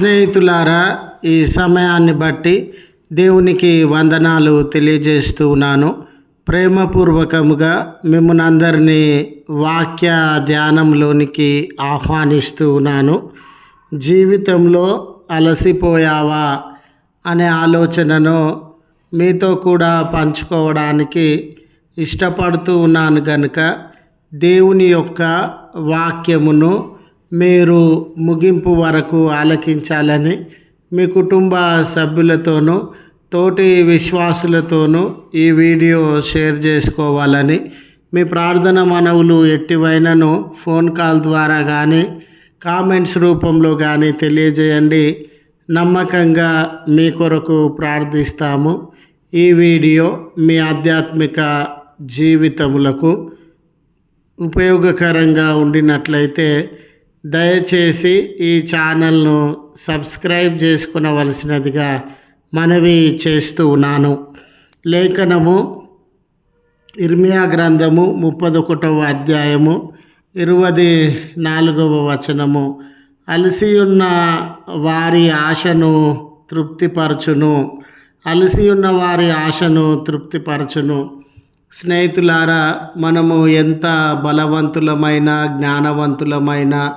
స్నేహితులారా ఈ సమయాన్ని బట్టి దేవునికి వందనాలు తెలియజేస్తూ ఉన్నాను. ప్రేమపూర్వకముగా మిమ్మల్ని అందరినీ వాక్య ధ్యానంలోనికి ఆహ్వానిస్తూ ఉన్నాను. జీవితంలో అలసిపోయావా అనే ఆలోచనను మీతో కూడా పంచుకోవడానికి ఇష్టపడుతూ ఉన్నాను కనుక దేవుని యొక్క వాక్యమును మీరు ముగింపు వరకు ఆలకించాలని మీ కుటుంబ సభ్యులతోనూ తోటి విశ్వాసులతోనూ ఈ వీడియో షేర్ చేసుకోవాలని మీ ప్రార్థన మనవులు ఎట్టివైనను ఫోన్ కాల్ ద్వారా కానీ కామెంట్స్ రూపంలో కానీ తెలియజేయండి. నమ్మకంగా మీ కొరకు ప్రార్థిస్తాము. ఈ వీడియో మీ ఆధ్యాత్మిక జీవితములకు ఉపయోగకరంగా ఉండినట్లయితే దయచేసి ఈ ఛానల్ను సబ్స్క్రైబ్ చేసుకునవలసినదిగా మనవి చేస్తూ ఉన్నాను. లేఖనము ఇర్మియా గ్రంథము ముప్పదొకటవ అధ్యాయము ఇరవది నాలుగవ వచనము. అలసి ఉన్న వారి ఆశను తృప్తిపరచును. అలసి ఉన్న వారి ఆశను తృప్తిపరచును. స్నేహితులారా మనము ఎంత బలవంతులమైన జ్ఞానవంతులమైన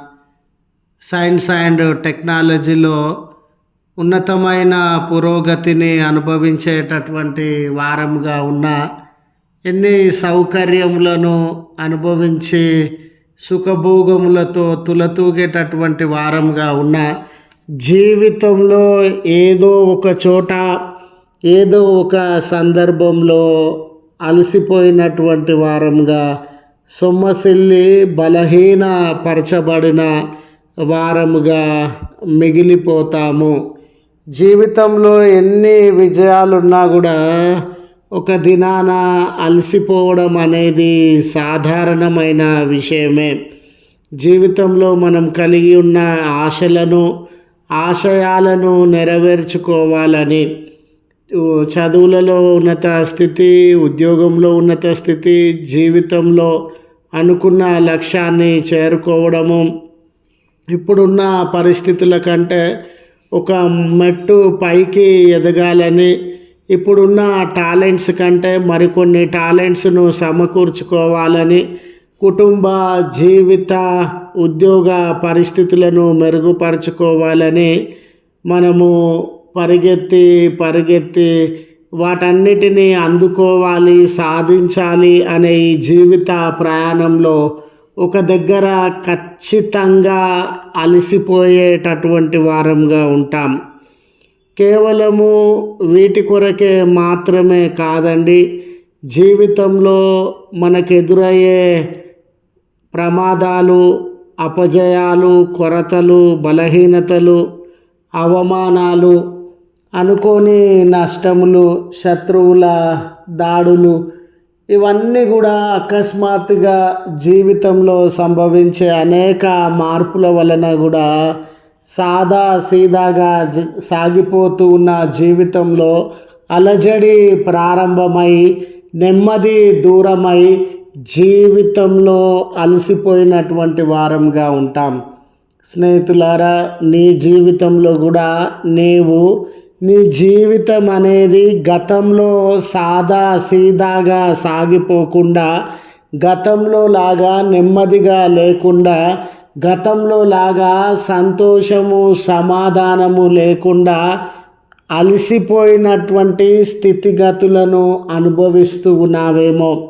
సైన్స్ అండ్ టెక్నాలజీలో ఉన్నతమైన పురోగతిని అనుభవించేటటువంటి వారంగా ఉన్న ఎన్ని సౌకర్యములను అనుభవించి సుఖభోగములతో తులతూగేటటువంటి వారంగా ఉన్న జీవితంలో ఏదో ఒక చోట ఏదో ఒక సందర్భంలో అలసిపోయినటువంటి వారంగా సొమ్మసిల్లి బలహీనపరచబడిన వారముగా మిగిలిపోతాము. జీవితంలో ఎన్ని విజయాలున్నా కూడా ఒక దినాన అలసిపోవడం అనేది సాధారణమైన విషయమే. జీవితంలో మనం కలిగి ఉన్న ఆశలను ఆశయాలను నెరవేర్చుకోవాలని. చదువులలో ఉన్నత స్థితి ఉద్యోగంలో ఉన్నత స్థితి జీవితంలో అనుకున్న లక్ష్యాన్ని చేరుకోవడము ఇప్పుడున్న పరిస్థితుల కంటే ఒక మెట్టు పైకి ఎదగాలని ఇప్పుడున్న టాలెంట్స్ కంటే మరికొన్ని టాలెంట్స్ను సమకూర్చుకోవాలని కుటుంబ జీవిత ఉద్యోగ పరిస్థితులను మెరుగుపరుచుకోవాలని మనము పరిగెత్తి పరిగెత్తి వాటన్నిటినీ అందుకోవాలి సాధించాలి అనే ఈ జీవిత ప్రయాణంలో ఒక దగ్గర ఖచ్చితంగా అలసిపోయేటటువంటి వారంగా ఉంటాం. కేవలము వీటి కొరకే మాత్రమే కాదండి జీవితంలో మనకు ఎదురయ్యే ప్రమాదాలు అపజయాలు కొరతలు బలహీనతలు అవమానాలు అనుకోని నష్టములు శత్రువుల దాడులు ఇవన్నీ కూడా అకస్మాత్తుగా జీవితంలో సంభవించే అనేక మార్పుల వలన కూడా సాదా సీదాగా జ సాగిపోతూ ఉన్న జీవితంలో అలజడి ప్రారంభమై నెమ్మది దూరమై జీవితంలో అలసిపోయినటువంటి వారంగా ఉంటాం. స్నేహితులారా నీ జీవితంలో కూడా నీవు నీ జీవితం అనేది గతంలో సాదా సీదాగా సాగిపోకుండా గతంలో లాగా నెమ్మదిగా లేకుండా గతంలో లాగా సంతోషము సమాధానము లేకుండా అలసిపోయినటువంటి స్థితిగతులను అనుభవిస్తూ ఉన్నావేమో.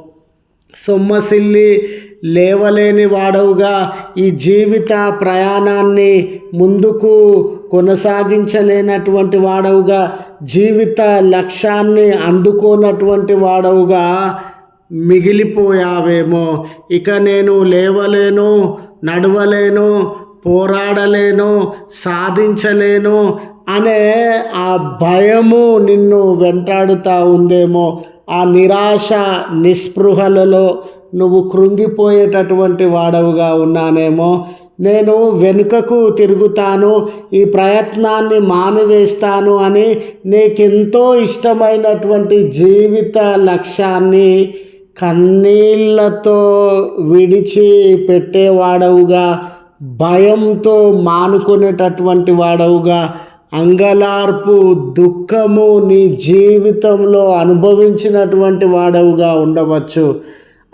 సొమ్మసిల్లి లేవలేని వాడవుగా ఈ జీవిత ప్రయాణాన్ని ముందుకు కొనసాగించలేనటువంటి వాడవుగా జీవిత లక్ష్యాన్ని అందుకోనటువంటి వాడవుగా మిగిలిపోయావేమో. ఇక నేను లేవలేను నడవలేను పోరాడలేను సాధించలేను అనే ఆ భయము నిన్ను వెంటాడుతూ ఉందేమో. ఆ నిరాశ నిస్పృహలలో నువ్వు కృంగిపోయేటటువంటి వాడవుగా ఉన్నానేమో. నేను వెనుకకు తిరుగుతాను ఈ ప్రయత్నాన్ని మానివేస్తాను అని నీకెంతో ఇష్టమైనటువంటి జీవిత లక్ష్యాన్ని కన్నీళ్ళతో విడిచి పెట్టేవాడవుగా భయంతో మానుకునేటటువంటి వాడవుగా అంగలార్పు దుఃఖము నీ జీవితంలో అనుభవించినటువంటి వాడవుగా ఉండవచ్చు.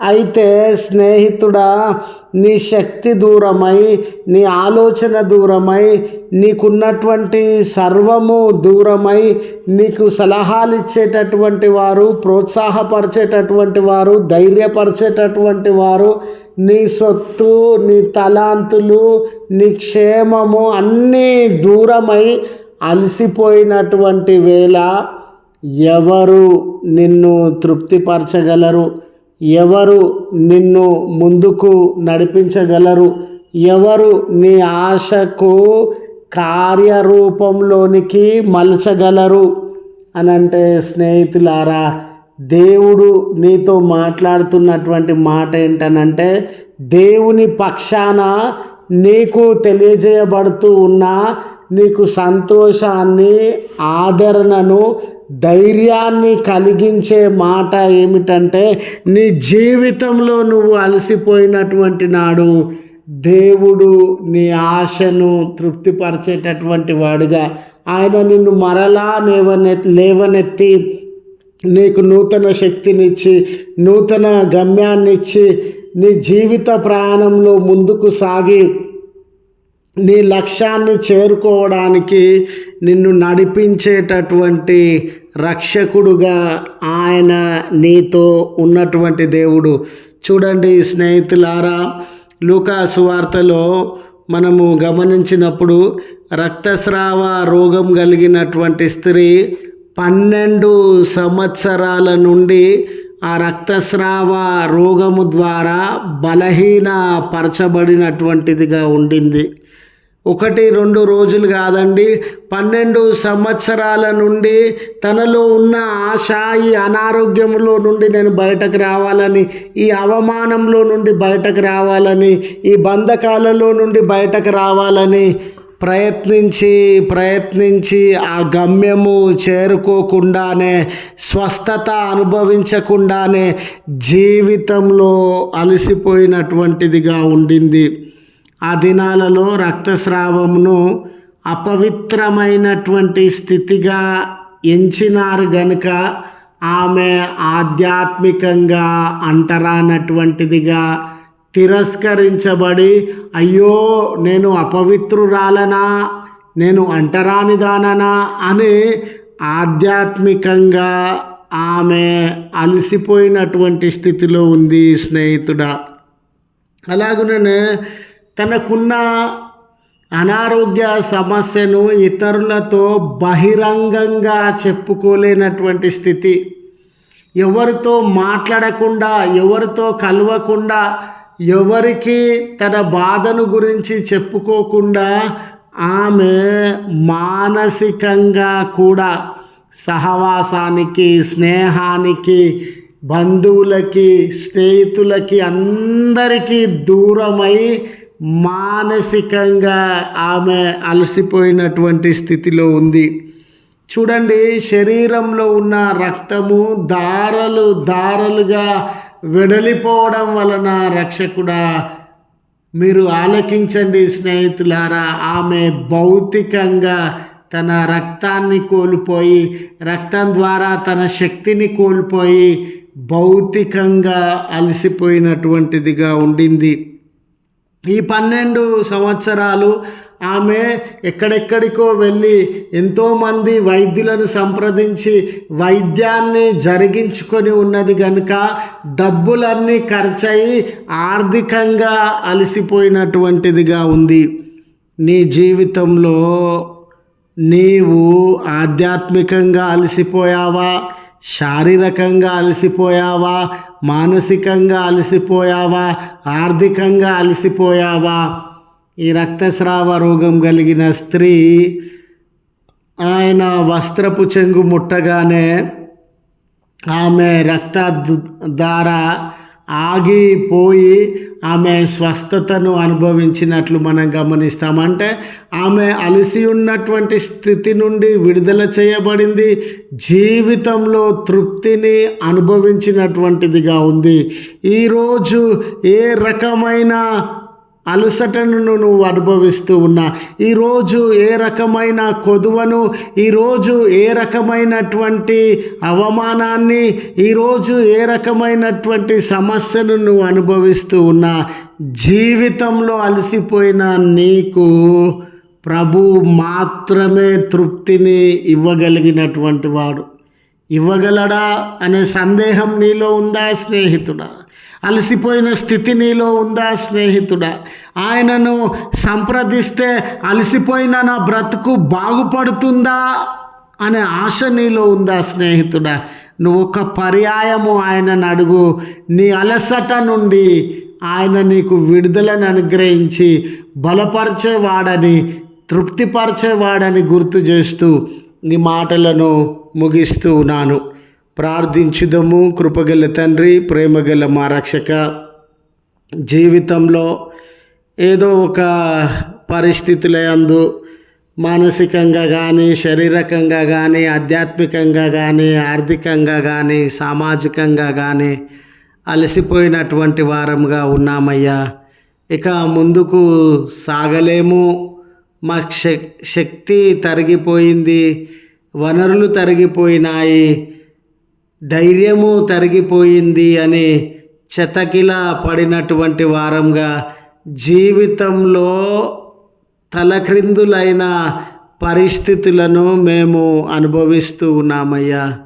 అయితే స్నేహితుడా నీ శక్తి దూరమై నీ ఆలోచన దూరమై నీకున్నటువంటి సర్వము దూరమై నీకు సలహాలు ఇచ్చేటటువంటి వారు ప్రోత్సాహపరిచేటటువంటి వారు ధైర్యపరిచేటటువంటి వారు నీ సొత్తు నీ తలాంతులు నీ క్షేమము అన్నీ దూరమై అలసిపోయినటువంటి వేళ ఎవరు నిన్ను తృప్తిపరచగలరు? ఎవరు నిన్ను ముందుకు నడిపించగలరు? ఎవరు నీ ఆశకు కార్యరూపంలోనికి మలచగలరు? అని అంటే స్నేహితులారా దేవుడు నీతో మాట్లాడుతున్నటువంటి మాట ఏంటనంటే దేవుని పక్షాన నీకు తెలియజేయబడుతూ ఉన్న నీకు సంతోషాన్ని ఆదరణను ధైర్యాన్ని కలిగించే మాట ఏమిటంటే నీ జీవితంలో నువ్వు అలసిపోయినటువంటి నాడు దేవుడు నీ ఆశను తృప్తిపరిచేటటువంటి వాడుగా. ఆయన నిన్ను మరలా లేవనె లేవనెత్తి నీకు నూతన శక్తినిచ్చి నూతన గమ్యాన్నిచ్చి నీ జీవిత ప్రయాణంలో ముందుకు సాగి నీ లక్ష్యాన్ని చేరుకోవడానికి నిన్ను నడిపించేటటువంటి రక్షకుడుగా ఆయన నీతో ఉన్నటువంటి దేవుడు. చూడండి స్నేహితులారా లూకాసు వార్తలో మనము గమనించినప్పుడు రక్తస్రావ రోగం కలిగినటువంటి స్త్రీ పన్నెండు సంవత్సరాల నుండి ఆ రక్తస్రావ రోగము ద్వారా బలహీన పరచబడినటువంటిదిగా ఉండింది. ఒకటి రెండు రోజులు కాదండి. పన్నెండు సంవత్సరాల నుండి తనలో ఉన్న ఆశ ఈ అనారోగ్యంలో నుండి నేను బయటకు రావాలని ఈ అవమానంలో నుండి బయటకు రావాలని ఈ బంధకాలలో నుండి బయటకు రావాలని ప్రయత్నించి ప్రయత్నించి ఆ గమ్యము చేరుకోకుండానే స్వస్థత అనుభవించకుండానే జీవితంలో అలసిపోయినటువంటిదిగా ఉండింది. ఆ దినాలలో రక్తస్రావమును అపవిత్రమైనటువంటి స్థితిగా ఎంచినారు గనుక ఆమె ఆధ్యాత్మికంగా అంటరానటువంటిదిగా తిరస్కరించబడి అయ్యో నేను అపవిత్రురాలనా? నేను అంటరానిదాననా? అని ఆధ్యాత్మికంగా ఆమె అలసిపోయినటువంటి స్థితిలో ఉంది స్నేహితుడా. అలాగునే తనకున్న అనారోగ్య సమస్యను ఇతరులతో బహిరంగంగా చెప్పుకోలేనటువంటి స్థితి. ఎవరితో మాట్లాడకుండా ఎవరితో కలవకుండా ఎవరికి తన బాధను గురించి చెప్పుకోకుండా ఆమె మానసికంగా కూడా సహవాసానికి స్నేహానికి బంధువులకి స్నేహితులకి అందరికీ దూరమై మానసికంగా ఆమె అలసిపోయినటువంటి స్థితిలో ఉంది. చూడండి శరీరంలో ఉన్న రక్తము దారలు దారలుగా వెడలిపోవడం వలన రక్షకుడా మీరు ఆలకించండి స్నేహితులారా. ఆమె భౌతికంగా తన రక్తాన్ని కోల్పోయి రక్తం ద్వారా తన శక్తిని కోల్పోయి భౌతికంగా అలసిపోయినటువంటిదిగా ఉండింది. ఈ పన్నెండు సంవత్సరాలు ఆమె ఎక్కడెక్కడికో వెళ్ళి ఎంతోమంది వైద్యులను సంప్రదించి వైద్యాన్ని జరిగించుకొని ఉన్నది కనుక డబ్బులన్నీ ఖర్చయి ఆర్థికంగా అలసిపోయినటువంటిదిగా ఉంది. నీ జీవితంలో నీవు ఆధ్యాత్మికంగా అలసిపోయావా? శారీరకంగా అలసిపోయావా? మానసికంగా అలసిపోయావా? ఆర్థికంగా అలసిపోయావా? ఈ రక్తస్రావ రోగం కలిగిన స్త్రీ ఆయన వస్త్రపు చెంగు ముట్టగానే ఆమె రక్త ద్వారా ఆగిపోయి ఆమె స్వస్థతను అనుభవించినట్లు మనం గమనిస్తామంటే ఆమె అలసి ఉన్నటువంటి స్థితి నుండి విడుదల చేయబడింది. జీవితంలో తృప్తిని అనుభవించినటువంటిదిగా ఉంది. ఈరోజు ఏ రకమైన అలసటను నువ్వు అనుభవిస్తూ ఉన్నా. ఈరోజు ఏ రకమైన కొదువను ఈరోజు ఏ రకమైనటువంటి అవమానాన్ని ఈరోజు ఏ రకమైనటువంటి సమస్యను నువ్వు అనుభవిస్తూ ఉన్నా జీవితంలో అలసిపోయిన నీకు ప్రభు మాత్రమే తృప్తిని ఇవ్వగలిగినటువంటి వాడు. ఇవ్వగలడా అనే సందేహం నీలో ఉందా స్నేహితుడా? అలసిపోయిన స్థితి నీలో ఉందా స్నేహితుడా? ఆయనను సంప్రదిస్తే అలసిపోయిన నా బ్రతుకు బాగుపడుతుందా అనే ఆశ నీలో ఉందా స్నేహితుడా? నువ్వు ఒక పర్యాయము ఆయనను అడుగు. నీ అలసట నుండి ఆయన నీకు విడుదలను అనుగ్రహించి బలపరిచేవాడని తృప్తిపరిచేవాడని గుర్తు చేస్తూ నీ మాటలను ముగిస్తూ ఉన్నాను. ప్రార్థించుదము. కృపగల తండ్రి ప్రేమగల మా రక్షక జీవితంలో ఏదో ఒక పరిస్థితుల అందు మానసికంగా కానీ శారీరకంగా కానీ ఆధ్యాత్మికంగా కానీ ఆర్థికంగా కానీ సామాజికంగా కానీ అలసిపోయినటువంటి వారంగా ఉన్నామయ్యా. ఇక ముందుకు సాగలేము. మా శక్తి తరిగిపోయింది. వనరులు తరిగిపోయినాయి. ధైర్యము తరిగిపోయింది అని చెతకిలా పడినటువంటి వారంగా జీవితంలో తలక్రిందులైన పరిస్థితులను మేము అనుభవిస్తూ ఉన్నామయ్యా.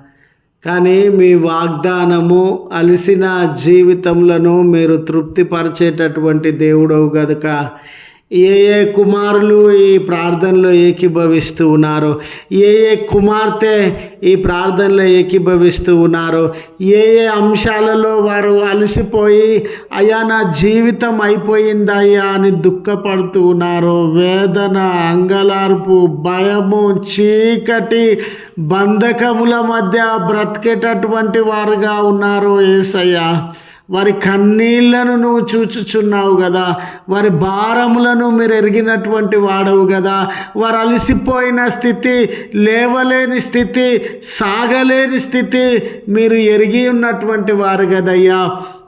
కానీ మీ వాగ్దానము అలసిన జీవితంలో మీరు తృప్తిపరిచేటటువంటి దేవుడవు గదుక ఏ ఏ కుమారులు ఈ ప్రార్థనలో ఏకీభవిస్తూ ఉన్నారో ఏ ఏ కుమార్తె ఈ ప్రార్థనలో ఏకీభవిస్తూ ఉన్నారో ఏ ఏ అంశాలలో వారు అలసిపోయి అయ్యా నా జీవితం అయిపోయిందయ్యా అని దుఃఖపడుతూ ఉన్నారో వేదన అంగలార్పు భయము చీకటి బంధకముల మధ్య బ్రతికేటటువంటి వారుగా ఉన్నారు ఏసయ్యా. వారి కన్నీళ్ళను నువ్వు చూచుచున్నావు కదా వారి భారములను మీరు ఎరిగినటువంటి వాడవు కదా వారు అలసిపోయిన స్థితి లేవలేని స్థితి సాగలేని స్థితి మీరు ఎరిగి ఉన్నటువంటి వారు కదయ్యా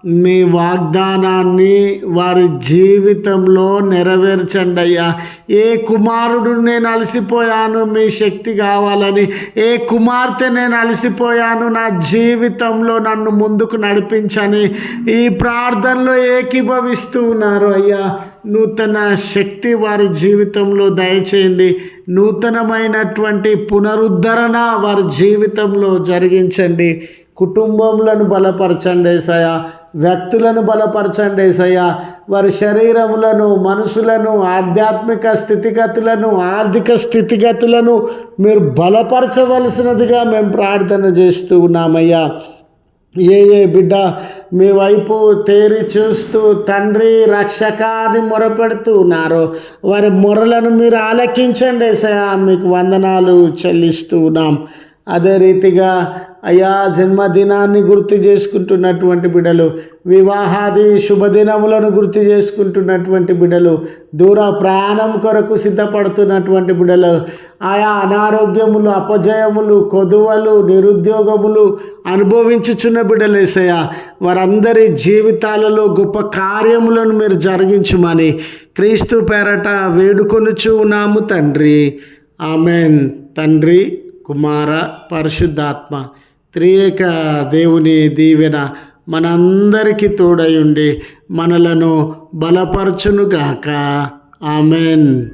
మీ వాగ్దానాన్ని వారి జీవితంలో నెరవేర్చండి అయ్యా. ఏ కుమారుడు నేను అలసిపోయాను మీ శక్తి కావాలని. ఏ కుమార్తె నేను అలసిపోయాను నా జీవితంలో నన్ను ముందుకు నడిపించని. ఈ ప్రార్థనలో ఏకీభవిస్తూ ఉన్నారు అయ్యా. నూతన శక్తి వారి జీవితంలో దయచేయండి. నూతనమైనటువంటి పునరుద్ధరణ వారి జీవితంలో జరిగించండి. కుటుంబంలను బలపరచండి సయా వ్యక్తులను బలపరచండి ఏసయ్యా. వారి శరీరములను మనసులను ఆధ్యాత్మిక స్థితిగతులను ఆర్థిక స్థితిగతులను మీరు బలపరచవలసినదిగా మేము ప్రార్థన చేస్తూ ఉన్నామయ్యా. ఏ ఏ బిడ్డ మీ వైపు తేరి చూస్తూ తండ్రి రక్షకాన్ని మొరపెడుతూ ఉన్నారు వారి మొరలను మీరు ఆలకించండి సయా మీకు వందనాలు చెల్లిస్తూ ఉన్నాం. అదే రీతిగా అయా జన్మదినాన్ని గుర్తు చేసుకుంటున్నటువంటి బిడలు వివాహాది శుభదినములను గుర్తు చేసుకుంటున్నటువంటి బిడలు దూర ప్రయాణం కొరకు సిద్ధపడుతున్నటువంటి బిడలు ఆయా అనారోగ్యములు అపజయములు కొదువలు నిరుద్యోగములు అనుభవించుచున్న బిడలేసయ్య వారందరి జీవితాలలో గొప్ప కార్యములను మీరు జరిగించుమని క్రీస్తు పేరట వేడుకొనుచు ఉన్నాము తండ్రి. ఆమెన్. తండ్రి కుమార పరిశుద్ధాత్మ త్రియేక దేవుని దీవెన మనందరికీ తోడయుండి మనలను బలపరచునుగాక. ఆమెన్.